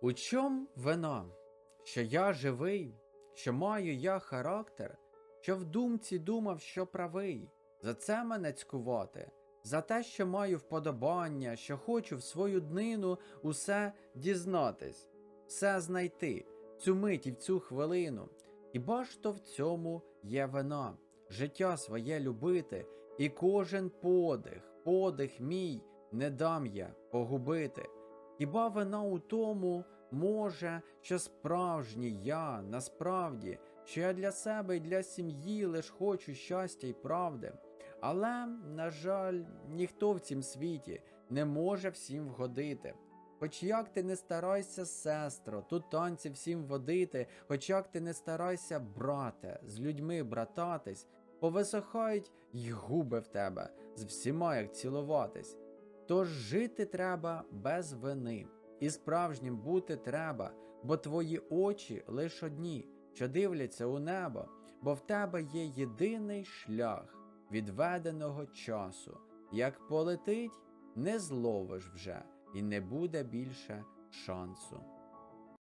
У чом вина? Що я живий, що маю я характер, що в думці думав, що правий, за це мене цькувати, за те, що маю вподобання, що хочу в свою днину усе дізнатись, все знайти, цю мить і в цю хвилину. Хіба ж то в цьому є вина, життя своє любити, і кожен подих, подих мій не дам я погубити. Хіба вина у тому може, що справжній я насправді, що я для себе і для сім'ї лиш хочу щастя й правди. Але, на жаль, ніхто в цім світі не може всім вгодити. Хоч як ти не старайся, сестро, тут танці всім водити, хоч як ти не старайся, брате, з людьми брататись, повисохають й губи в тебе, з всіма як цілуватись. Тож жити треба без вини, і справжнім бути треба, бо твої очі лиш одні, що дивляться у небо, бо в тебе є єдиний шлях відведеного часу. Як полетить, не зловиш вже, і не буде більше шансу.